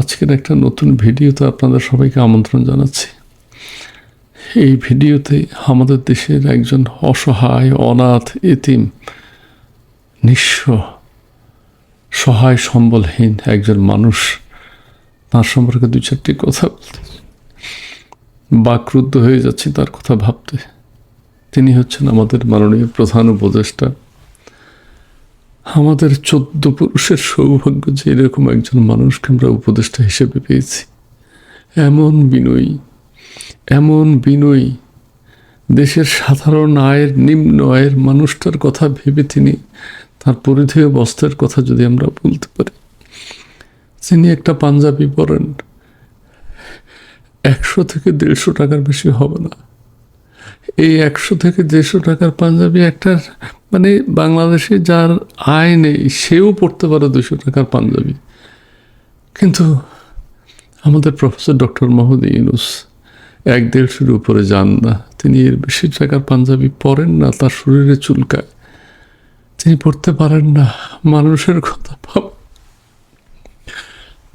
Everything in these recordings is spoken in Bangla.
আজকের একটা নতুন ভিডিওতে আপনাদের সবাইকে আমন্ত্রণ জানাচ্ছি। এই ভিডিওতে আমাদের দেশের একজন অসহায়, অনাথ, এতিম, নিঃস্ব, সহায় সম্বলহীন একজন মানুষ। তার সম্পর্কে দু চারটি কথা বলতে। বাকরুদ্ধ হয়ে যাচ্ছি তার কথা ভাবতে। তিনি হচ্ছেন আমাদের মাননীয় প্রধান উপদেষ্টা আমাদের চোদ্দ পুরুষের সৌভাগ্য যে এরকম একজন মানুষকে আমরা উপদেষ্টা হিসেবে পেয়েছি। এমন বিনয়ী এমন বিনয়ী, দেশের সাধারণ আয়ের নিম্ন আয়ের মানুষটার কথা ভেবে তিনি তার পরিধেয় বস্ত্রের কথা যদি আমরা বলতে পারি। তিনি একটা পাঞ্জাবি পরেন। একশো থেকে দেড়শো টাকার বেশি হবে না। এই একশো থেকে দেড়শো টাকার পাঞ্জাবি একটা মানে বাংলাদেশে যার আয় নেই, সেও পড়তে পারে দুশো টাকার পাঞ্জাবি। কিন্তু আমাদের প্রফেসর ডক্টর মাহমুদ ইউনুস এক দেড়শোর উপরে যান না। তিনি এর বেশি টাকার পাঞ্জাবি পরেন না, তার শরীরে চুলকায়। তিনি পড়তে পারেন না, মানুষের কথা ভাব।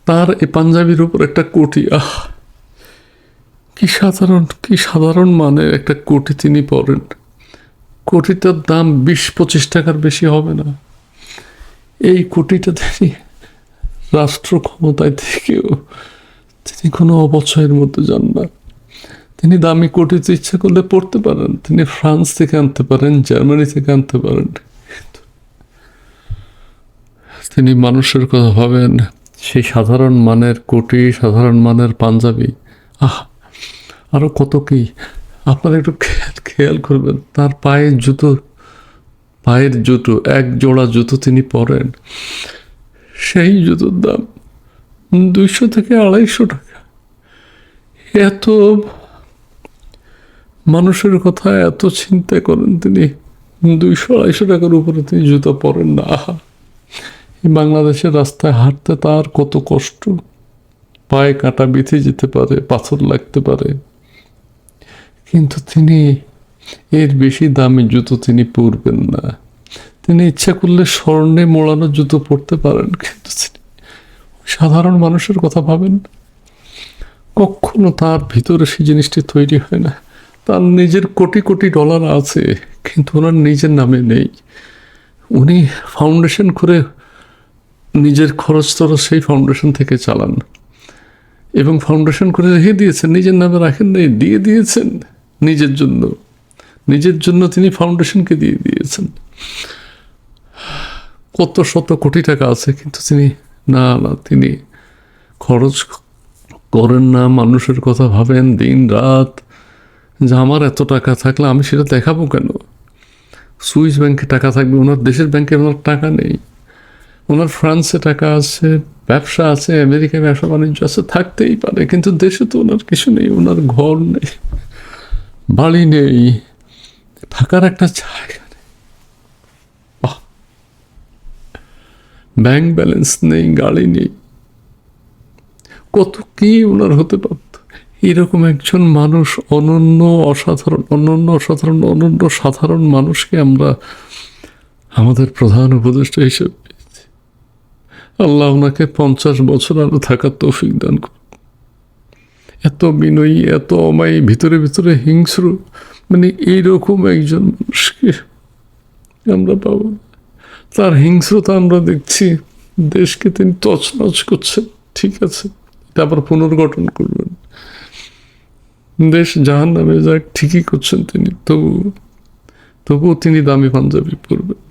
তার এই পাঞ্জাবির উপর একটা কোটি, আহ! কি সাধারণ কি সাধারণ মানের একটা কোটি তিনি পরেন কোটিটার দাম বিশ পঁচিশ টাকার বেশি হবে না। এই কোটিটা তিনি রাষ্ট্র ক্ষমতায় থেকেও তিনি কোনো অপচয়ের মধ্যে যান না। তিনি দামি কোটিতে ইচ্ছা করলে পড়তে পারেন। তিনি ফ্রান্স থেকে আনতে পারেন, জার্মানি থেকে আনতে পারেন। তিনি মানুষের কথা ভাবেন, সেই সাধারণ মানের কোটি, সাধারণ মানের পাঞ্জাবি, আহ! আরও কত কি? আপনারা একটু খেয়াল করবেন, তার পায়ের জুতো পায়ের জুতো, এক জোড়া জুতো তিনি পরেন। সেই জুতোর দাম দুইশো থেকে আড়াইশো টাকা। এত মানুষের কথা, এত চিন্তা করেন তিনি, দুইশো আড়াইশো টাকার উপরে তিনি জুতো পরেন না। বাংলাদেশের রাস্তায় হাঁটতে তার কত কষ্ট। পায়ে কাটা বিঁধে যেতে পারে, পাথর লাগতে পারে। কিন্তু তিনি এর বেশি দামি জুতো তিনি পরবেন না। তিনি ইচ্ছা করলে স্বর্ণে মোড়ানো জুতো পরতে পারেন, কিন্তু তিনি সাধারণ মানুষের কথা ভাবেন কখনো তার ভিতরে সেই জিনিসটি তৈরি হয় না। তার নিজের কোটি কোটি ডলার আছে, কিন্তু ওনার নিজের নামে নেই। উনি ফাউন্ডেশন করে নিজের খরচ টরচ সেই ফাউন্ডেশন থেকে চালান। এবং ফাউন্ডেশন করে রেখে দিয়েছেন, নিজের নামে রাখেন নেই, দিয়ে দিয়েছেন। নিজের জন্য। নিজের জন্য তিনি ফাউন্ডেশনকে দিয়ে দিয়েছেন। কত শত কোটি টাকা আছে, কিন্তু তিনি, না না, তিনি খরচ করেন না, মানুষের কথা ভাবেন দিন, রাত। যে আমার এত টাকা থাকলে আমি সেটা দেখাবো কেন? সুইস ব্যাংকে টাকা থাকবে, ওনার দেশের ব্যাংকে ওনার টাকা নেই। ওনার ফ্রান্সে টাকা আছে, ব্যবসা আছে, আমেরিকায় ব্যবসা বাণিজ্য আছে, থাকতেই পারে, কিন্তু দেশে তো ওনার কিছু নেই, ওনার ঘর নেই। বাড়ি নেই থাকার একটা জায়গা নেই। বাহ। ব্যাংক ব্যালেন্স নেই, গাড়ি নেই। কত কি ওনার হতে পারত এরকম একজন মানুষ, অনন্য অসাধারণ অনন্য অসাধারণ, অনন্য সাধারণ মানুষকে আমরা আমাদের প্রধান উপদেষ্টা হিসেবে পেয়েছি। আল্লাহ ওনাকে পঞ্চাশ বছর আরও থাকার তৌফিক দান করুন। এত বিনয়ী, এত অমায়ী, ভিতরে ভিতরে হিংস্র। মানে এইরকম একজন মানুষকে আমরা পাবো। তার হিংস্রতা আমরা দেখছি। দেশকে তিনি তছনছ করছেন। ঠিক আছে। এটা আবার পুনর্গঠন করবেন। দেশ জাহান নামে যাক, ঠিকই করছেন তিনি। তবু, তবুও তিনি দামি পাঞ্জাবি পরবেন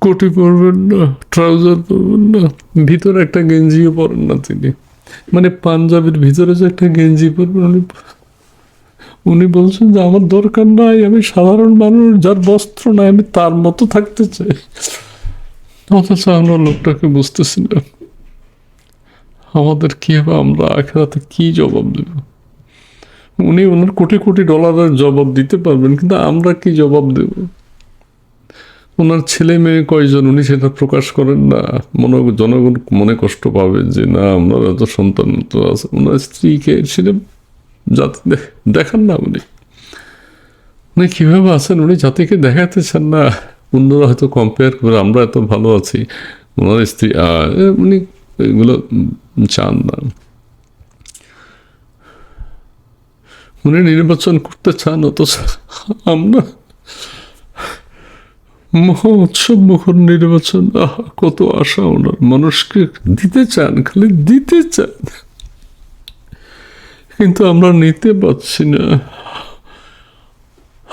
কোটি পরবেন না, ট্রাউজার পরবেন না। ভিতরে একটা গেঞ্জিও পরেন না তিনি। মানে পাঞ্জাবের ভিতরে যে একটা গেঞ্জি পরবেন, উনি উনি বলছেন যে, আমার দরকার নাই, আমি সাধারণ মানুষ, যার বস্ত্র নাই, আমি তার মতো থাকতে চাই। অথচ আমরা লোকটাকে বুঝতেছি না আমাদের কি হবে, আমরা আখেরাতে কি জবাব দেব? উনি ওনার কোটি কোটি ডলারের জবাব দিতে পারবেন, কিন্তু আমরা কি জবাব দেব? ওনার ছেলে মেয়ে কয়জন? উনি সেটা প্রকাশ করেন না। মনে জনগণ মনে কষ্ট পাবে যে, না আমরা এত সন্তান, তো আছে। ওনার স্ত্রীকে সেটা জাতি দেখান না উনি। উনি কীভাবে আছেন? উনি জাতিকে দেখাতে চান না। অন্যরা হয়তো কম্পেয়ার করে, আমরা এত ভালো আছি। ওনার স্ত্রী উনি এগুলো চান না। উনি নির্বাচন করতে চান, অথচ আমরা মহা উৎসব মুখর নির্বাচন। আহা, কত আশা ওনার। মানুষকে দিতে চান খালি দিতে চান। কিন্তু আমরা নিতে পারছি না।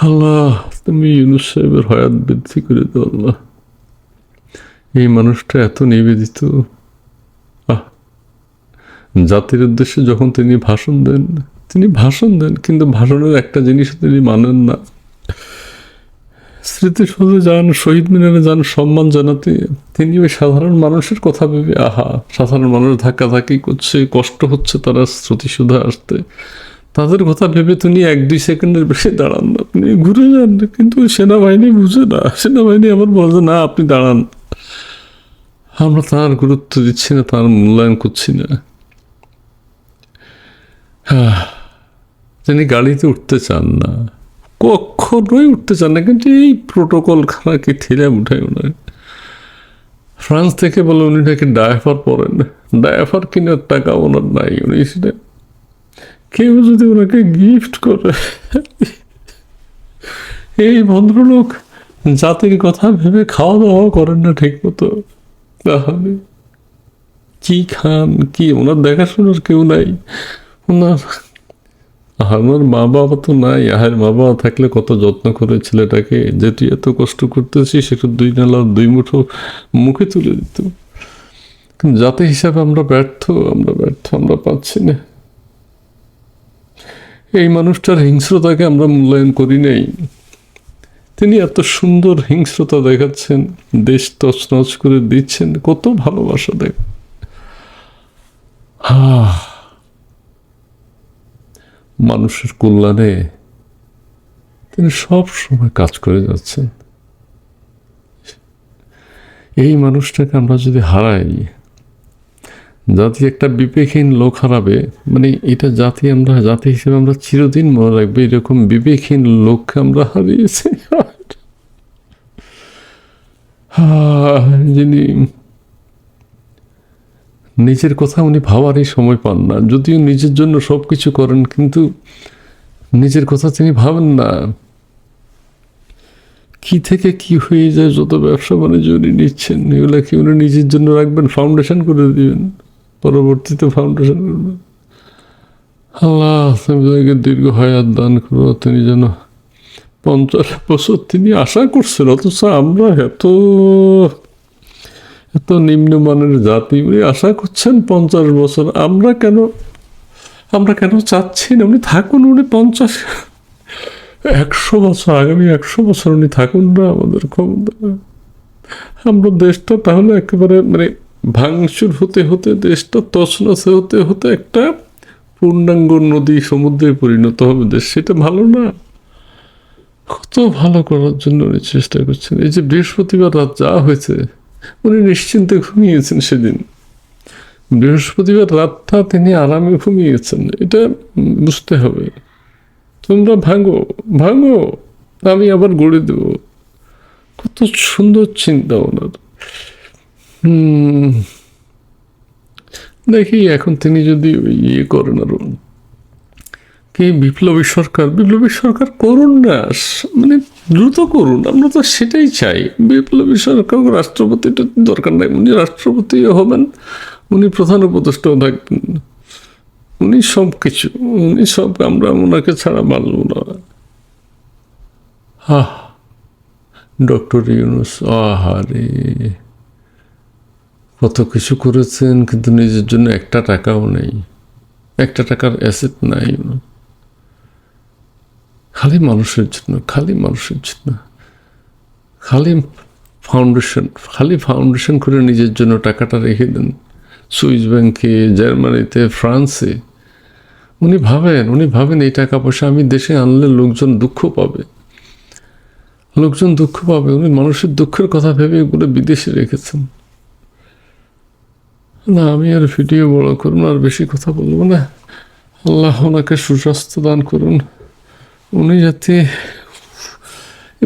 আল্লাহ তুমি ইউনুস সাহেবের হয়াত বৃদ্ধি করে দাও আল্লাহ। এই মানুষটা এত নিবেদিত। আহ জাতির উদ্দেশ্যে যখন তিনি ভাষণ দেন তিনি ভাষণ দেন কিন্তু ভাষণের একটা জিনিস তিনি মানেন না। স্মৃতিসৌধে যান শহীদ মিনারে যান সম্মান জানাতে। তিনি ওই সাধারণ মানুষের কথা ভেবে আহা সাধারণ মানুষ ধাক্কাধাক্কি করছে কষ্ট হচ্ছে তারা স্মৃতিসৌধে আসতে। তাদের কথা ভেবে তিনি এক দুই সেকেন্ডের বেশি দাঁড়ান না। আপনি ঘুরে যান কিন্তু সেনাবাহিনী বুঝে না। সেনাবাহিনী আবার বলে না আপনি দাঁড়ান। আমরা তার গুরুত্ব দিচ্ছি না তার মূল্যায়ন করছি না। আহ, তিনি গাড়িতে উঠতে চান না। কখনোই উঠতে চান না, কিন্তু এই প্রোটোকল খানাকে ঠেলে উঠায় ওনার ফ্রান্স থেকে বলে উনি নাকি ডায়াফার পরেন। ডায়াফার কেনার টাকা ওনার নাই। উনি সেটা কেউ যদি ওনাকে গিফট করে? এই ভদ্রলোক জাতির কথা ভেবে খাওয়া দাওয়া করেন না ঠিক মতো তাহলে কি খান, কি? ওনার দেখাশোনার কেউ নাই। ওনার আমার মা বাবা তো নাই, আহের মা বাবা থাকলে কত যত্ন করে ছেলেটাকে? যেটি এত কষ্ট করতেছি, সেটা দুই নালা দুই মুঠো মুখে তুলে দিত। জাতি হিসাবে আমরা ব্যর্থ আমরা ব্যর্থ, আমরা পাচ্ছি না। এই মানুষটার হিংস্রতাকে আমরা মূল্যায়ন করি নাই। তিনি এত সুন্দর হিংস্রতা দেখাচ্ছেন, দেশ তছনছ করে দিচ্ছেন, কত ভালোবাসা দেখ। আহ। মানুষের কল্যাণে তিনি সব সময় কাজ করে যাচ্ছেন। এই মানুষটাকে আমরা যদি হারাই, জাতি একটা বিবেকহীন লোক হারাবে মানে এটা জাতি আমরা, জাতি হিসেবে আমরা চিরদিন মনে রাখব, এরকম বিবেকহীন লোককে আমরা হারিয়েছি। যিনি নিজের কথা উনি ভাবারই সময় পান না। যদিও নিজের জন্য সব কিছু করেন, কিন্তু নিজের কথা তিনি ভাবেন না। কি থেকে কি হয়ে যায়, যত ব্যবসা বাণিজ্য উনি নিচ্ছেন, এগুলো কি উনি নিজের জন্য রাখবেন ফাউন্ডেশন করে দিবেন? পরবর্তীতে ফাউন্ডেশন করবেন? আল্লাহ তাকে দীর্ঘ হায়াত দান করো তিনি যেন পঞ্চাশ বছর তিনি আশা করছেন, অথচ আমরা এত এত নিম্নমানের জাতি, উনি আশা করছেন পঞ্চাশ বছর। আমরা কেন আমরা কেন চাচ্ছি না? উনি থাকুন, উনি পঞ্চাশ, একশো বছর, আগামী একশো বছর উনি থাকুন না আমাদের ক্ষমতা। আমরা দেশটা তাহলে একেবারে মানে ভাঙচুর হতে হতে, দেশটা তছনছ হতে হতে একটা পূর্ণাঙ্গ নদী সমুদ্রে পরিণত হবে দেশ। সেটা ভালো না। কত ভালো করার জন্য উনি চেষ্টা করছেন। এই যে বৃহস্পতিবার রাত যা হয়েছে উনি নিশ্চিন্তে ঘুমিয়েছেন সেদিন। বৃহস্পতিবার রাতটা তিনি আরামে ঘুমিয়েছেন। এটা বুঝতে হবে। তোমরা ভাঙো ভাঙো, আমি আবার গড়ে দেব। কত সুন্দর চিন্তা ওনার। দেখি এখন তিনি যদি ইয়ে করেন আরও কি বিপ্লবী সরকার? বিপ্লবী সরকার করুন না। মানে দ্রুত করুন, আমরা তো সেটাই চাই। বিপ্লবী সরকার রাষ্ট্রপতিটা দরকার নাই। উনি রাষ্ট্রপতি হবেন, উনি প্রধান উপদেষ্টাও থাকবেন। উনি সব কিছু, উনি সব আমরা ওনাকে ছাড়া মানব না। আহ ডক্টর ইউনুস, আহারে। কত কিছু করেছেন, কিন্তু নিজের জন্য একটা টাকাও নেই। একটা টাকার অ্যাসেট নাই। খালি মানুষের জন্য, খালি মানুষের জন্য। খালি ফাউন্ডেশন খালি ফাউন্ডেশন করে নিজের জন্য টাকাটা রেখে দেন। সুইস ব্যাংকে, জার্মানিতে, ফ্রান্সে। উনি ভাবেন উনি ভাবেন এই টাকা পয়সা আমি দেশে আনলে লোকজন দুঃখ পাবে। লোকজন দুঃখ পাবে, উনি মানুষের দুঃখের কথা ভেবে এগুলো বিদেশে রেখেছেন। না, আমি আর ভিডিও বড় করুন, আর বেশি কথা বলব না। আল্লাহ ওনাকে সুস্বাস্থ্য দান করুন। উনি যাতে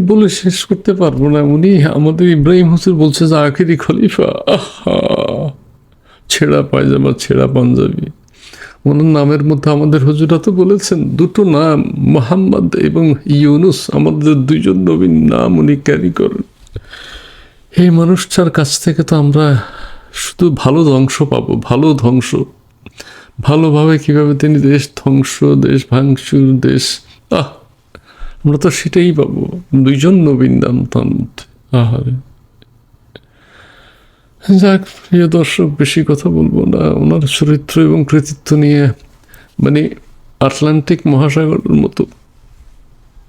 বলে শেষ করতে পারব না, উনি আমাদের ইব্রাহিম হোসেন বলছে যে আখেরি খলিফা ছেঁড়া পায়জামা, ছেঁড়া পাঞ্জাবি। ওনার নামের মধ্যে আমাদের হুজুরা তো বলেছেন, দুটো নাম, মোহাম্মদ এবং ইউনুস, আমাদের দুইজন নবীন নাম উনি ক্যারি করেন। এই মানুষটার কাছ থেকে তো আমরা শুধু ভালো ধ্বংস পাবো, ভালো ধ্বংস। ভালোভাবে কীভাবে তিনি দেশ ধ্বংস, দেশ ভাঙচুর, দেশ আহ, আমরা তো সেটাই পাবো। দুইজন নবীন তার আহারে। যাক, প্রিয় দর্শক, বেশি কথা বলব না। ওনার চরিত্র এবং কৃতিত্ব নিয়ে মানে আটলান্টিক মহাসাগরের মতো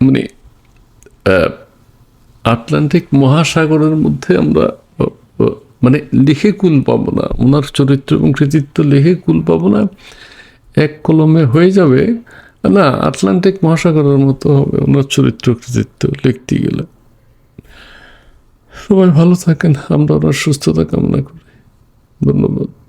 মানে আটলান্টিক মহাসাগরের মধ্যে আমরা মানে লিখে কুল পাবো না। ওনার চরিত্র এবং কৃতিত্ব লিখে কুল পাবো না। এক কলমে হয়ে যাবে না আটলান্টিক মহাসাগরের মতো হবে ওনার চরিত্র কৃতিত্ব লিখতে গেলে। সবাই ভালো থাকেন, আমরা ওনার সুস্থতা কামনা করি। ধন্যবাদ।